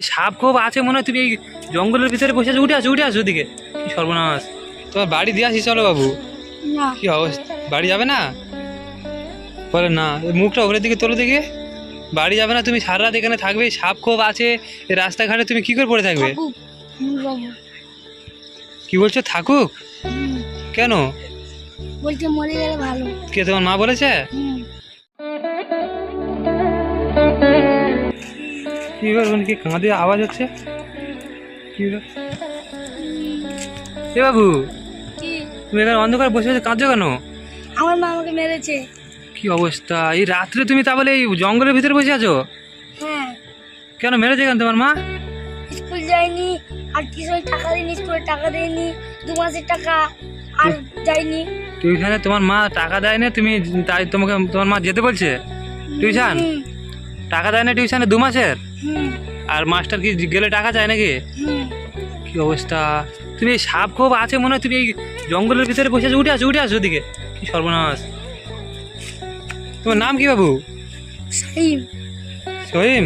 সাপ খুব আছে মনে হয়। তুমি এই জঙ্গলের ভিতরে বসে আছো। উঠে আসো উঠে আসো ওদিকে। কি সর্বনাশ। তোমার বাড়ি দিয়ে আসি চলো বাবু। কি অবস্থা? বাড়ি যাবে না? বলে না। মুখটা ওপরের দিকে তোলো দিকে বাড়ি যাবে না তুমি সারা রাত এখানে থাকবে। সাপ খুব আছে। রাস্তাঘাটে তুমি কি করে পড়ে থাকবে? কি বলছো? থাকুক? কেন? বলছে মরে গেলে ভালো। কে তোমার মা বলেছে? কি করবেন কি কাঁদে আওয়াজ হচ্ছে? কি এ বাবু তুমি এখানে অন্ধকার বসে বসে কাঁদছো কেন? আমার মা আমাকে মেরেছে। কি অবস্থা? এই রাত্রে তুমি তাহলে এই জঙ্গলের ভিতরে বসে আছো? হ্যাঁ। কেন মেরেছে কেন তোমার মা? স্কুল যাইনি আর টিউশন টাকা দিইনি স্কুলে টাকা দেয়নি দু মাসের টাকা আর যাইনি টিউশনে তোমার মা টাকা দেয় না তুমি তাই তোমাকে তোমার মা যেতে বলছে? টিউশন? টাকা দেয় না টিউশনে দু মাসের? আর মাস্টার কি গেলে টাকা চায় নাকি? কি অবস্থা? তুমি এই সাপ খুব আছে মনে হয় তুমি এই জঙ্গলের ভিতরে বসে আছো উঠে আসো উঠে আসো ওদিকে। কি সর্বনাশ। তোমার নাম কি বাবু? সাইম সহিম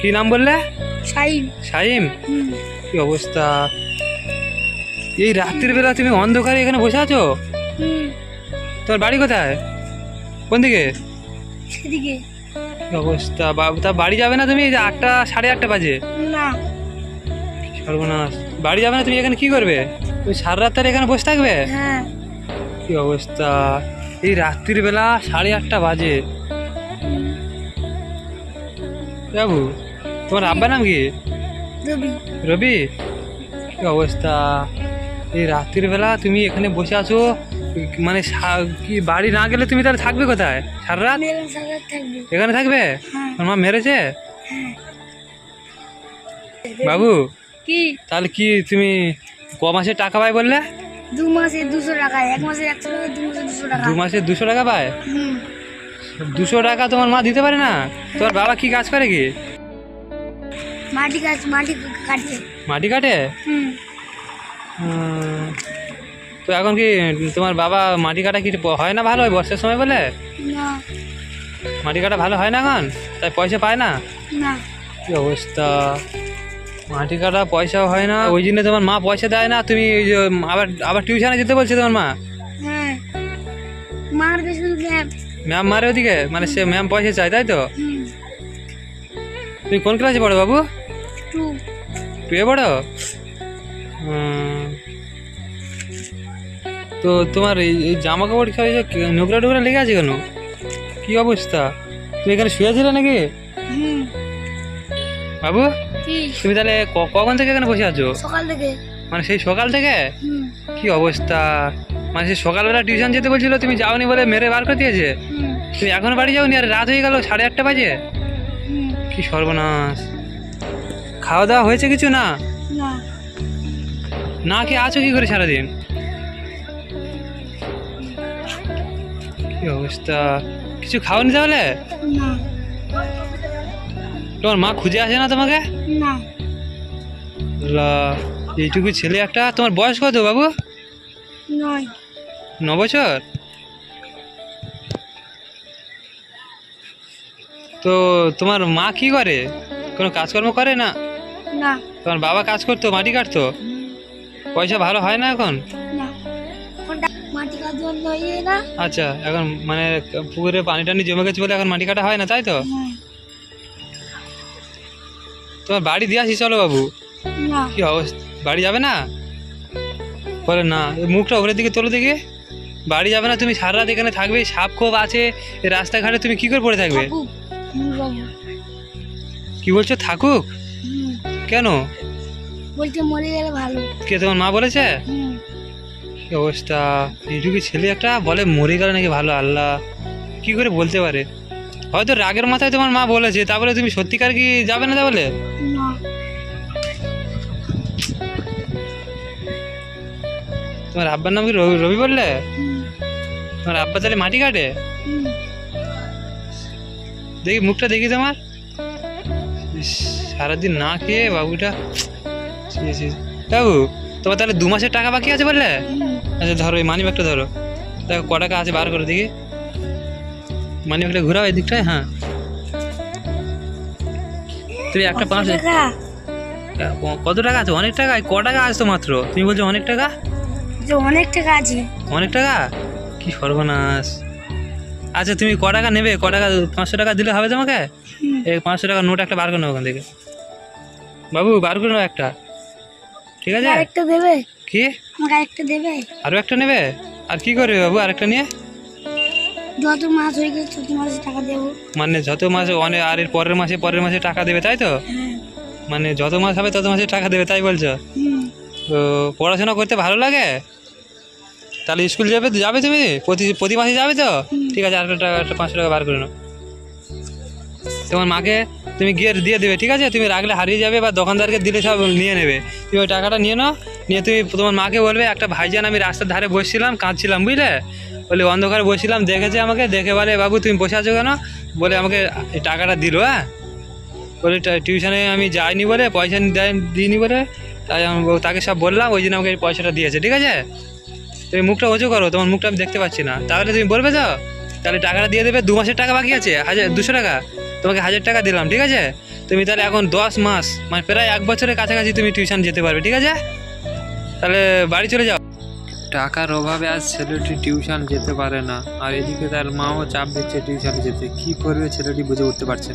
কি নাম বললে? সাইম হুম। কি অবস্থা? এই রাত্রির বেলা তুমি অন্ধকারে এখানে বসে আছো? তোমার বাড়ি কোথায়? কোন দিকে? সেদিকে। অবস্থা? তা বাড়ি যাবে না তুমি? আটটা সাড়ে আটটা বাজে। না। সর্বনাশ। বাড়ি যাবে না তুমি? এখানে কি করবে? তুমি সারা রাত এখানে বসে থাকবে? হ্যাঁ। কি অবস্থা? এই রাত্রির বেলা সাড়ে আটটা বাজে। বাবু তোমার আব্বার নাম কি? রবি। রবি? কি অবস্থা? এই রাত্রির বেলা তুমি এখানে বসে আছো? মানে কি বাড়ি না গেলে তুমি তাহলে থাকবে কোথায়? সারা রাত? এখানে থাকব? হ্যাঁ। তোমার মা মেরেছে? হ্যাঁ। বাবু কি? তাহলে কি তুমি ক মাসে টাকা পাই বললে? দু মাসে দুশো টাকা এক মাসে একশো টাকা দু মাসে দুশো টাকা। দু মাসে দুশো টাকা পায়? দুশো টাকা তোমার মা দিতে পারে না? তোমার বাবা কি কাজ করে কি? মাটি কাটে? হুম। তো এখন কি তোমার বাবা মাটি কাটা কি হয় না ভালো ওই বর্ষার সময় বলে? মাটি কাটা ভালো হয় না এখন? তাই পয়সা পায় না? কি অবস্থা? মাটি কাটা পয়সাও হয় না। ওই জন্য তোমার মা পয়সা দেয় না। তুমি ওই যে আবার আবার টিউশনে যেতে বলছে তোমার মা? হ্যাঁ। ম্যাম মারে ওদিকে? মানে সে ম্যাম পয়সা চায় তাই তো? তুমি কোন ক্লাসে পড়ো বাবু? টুয়ে পড়ো? উম, তো তোমার এই জামা কাপড় নোংরা টোকরা লেগে আছে কেন? কি অবস্থা? তুমি এখানে শুয়েছিলে নাকি? বাবু তুমি তাহলে কখন থেকে এখানে বসে আছো? সকাল থেকে। মানে সেই সকাল থেকে? কি অবস্থা? মানে সেই সকালবেলা টিউশন যেতে বলছিল তুমি যাওনি বলে মেরে বার করে দিয়েছে? তুমি এখনও বাড়ি যাওনি আর রাত হয়ে গেল সাড়ে আটটা বাজে? কি সর্বনাশ। খাওয়া দাওয়া হয়েছে কিছু না। না কি আছো কি করে সারাদিন? কি অবস্থা? কিছু খাওনি তাহলে? তোমার মা খুঁজে আসে না তোমাকে? লা, এইটুকু ছেলে একটা তোমার বয়স কত বাবু? ন বছর? তো তোমার মা কি করে? কোনো কাজকর্ম করে না? না। তোমার বাবা কাজ করতো মাটি কাটতো? পয়সা ভালো হয় না এখন? না? আচ্ছা এখন মানে পুকুরে পানি টানি জমে গেছে বলে এখন মাটি কাটা হয় না তাই তো? হ্যাঁ। তোমার বাড়ি দিয়ে আসি চলো বাবু। কি অবস্থা? বাড়ি যাবে না? বলে না মুখটা ওপরের দিকে তোলো দিকে বাড়ি যাবে না তুমি সারা রাত এখানে থাকবে সাপ খোপ আছে রাস্তাঘাটে তুমি কি করে পড়ে থাকবে? কি বলছো থাকুক? কেন? বলছে মরে গেলে ভালো। কে তোমার মা বলেছে? কি অবস্থা এইটুকু ছেলে একটা বলে, মরে গেলে নাকি ভালো আল্লাহ? কি করে বলতে পারে? হয়তো রাগের মাথায় তোমার মা বলেছে, তারপরে তুমি সত্যিকার কি যাবে না তাহলে? তোমার আব্বার নাম কি রবি বললে? তোমার আব্বা তাহলে মাটি কাটে? দেখি, মুখটা দেখি তোমার সারাদিন না খেয়ে বাবুটা। বাবু তোমার তাহলে দু মাসের টাকা বাকি আছে বললে? আচ্ছা ধরো এই মানি ব্যাগটা ধরো। দেখো ক টাকা আছে বার করে দেখি। মানি ব্যাগটা ঘুরাও এই দিকটায় হ্যাঁ। তুমি একটা পাঁচ কত টাকা আছে? অনেক টাকা? ক টাকা আছে তো মাত্র? তুমি বলছো অনেক টাকা? অনেক টাকা আছে। অনেক টাকা? কি সর্বনাশ। আচ্ছা তুমি ক টাকা নেবে? ক টাকা পাঁচশো টাকা দিলে হবে তোমাকে? এই পাঁচশো টাকা নোট একটা বার করে নেব ওখান থেকে। বাবু বার করে নেব একটা। ঠিক আছে? আরেকটা দেবে? কি? আমাকে আরেকটা দেবে? আরও একটা নেবে? আর কি করবে বাবু আরেকটা নিয়ে? যত মাস হয়ে গেছে তত মাসে টাকা দেবো। মানে যত মাসে অনেক আর এর পরের মাসে পরের মাসে টাকা দেবে তাই তো? হ্যাঁ। মানে যত মাস হবে তত মাসে টাকা দেবে তাই বলছো? তো পড়াশোনা করতে ভালো লাগে? তাহলে স্কুল যাবে যাবে তুমি? প্রতি প্রতি মাসে যাবে তো? ঠিক আছে আরেকটা টাকা একটা পাঁচশো টাকা বার করে নাও। তোমার মাকে তুমি গিয়ে দিয়ে দেবে, ঠিক আছে? তুমি রাখলে হারিয়ে যাবে বা দোকানদারকে দিলে সব নিয়ে নেবে। তুমি ওই টাকাটা নিয়ে নাও, নিয়ে তুমি তোমার মাকে বলবে, একটা ভাইজান আমি রাস্তার ধারে বসছিলাম, কাঁদছিলাম, বুঝলে? বলে, অন্ধকারে বসছিলাম, দেখেছে আমাকে? দেখে বলে, বাবু, তুমি বসে আছো কেন? বলে, আমাকে টাকাটা দিল হ্যাঁ? বলে টিউশনে আমি যাইনি বলে, পয়সা দিইনি বলে, তাই আমি তাকে সব বললাম, ওই জন্য আমাকে পয়সাটা দিয়েছে, ঠিক আছে? তুমি মুখটা উঁচু করো, তোমার মুখটা আমি দেখতে পাচ্ছি না। তাহলে তুমি বলবে তো? তাহলে টাকাটা দিয়ে দেবে, দু মাসের টাকা বাকি আছে, হাজার, দুশো টাকা। তোমাকে হাজার টাকা দিলাম, ঠিক আছে? তুমি তাহলে এখন দশ মাস মানে প্রায় এক বছরের কাছাকাছি তুমি টিউশন যেতে পারবে, ঠিক আছে? তাহলে বাড়ি চলে যাও। টাকার অভাবে আজ ছেলেটি টিউশন যেতে পারে না, আর এদিকে তার মাও চাপ দিচ্ছে টিউশন যেতে। কি করবে ছেলেটি বুঝে উঠতে পারছে।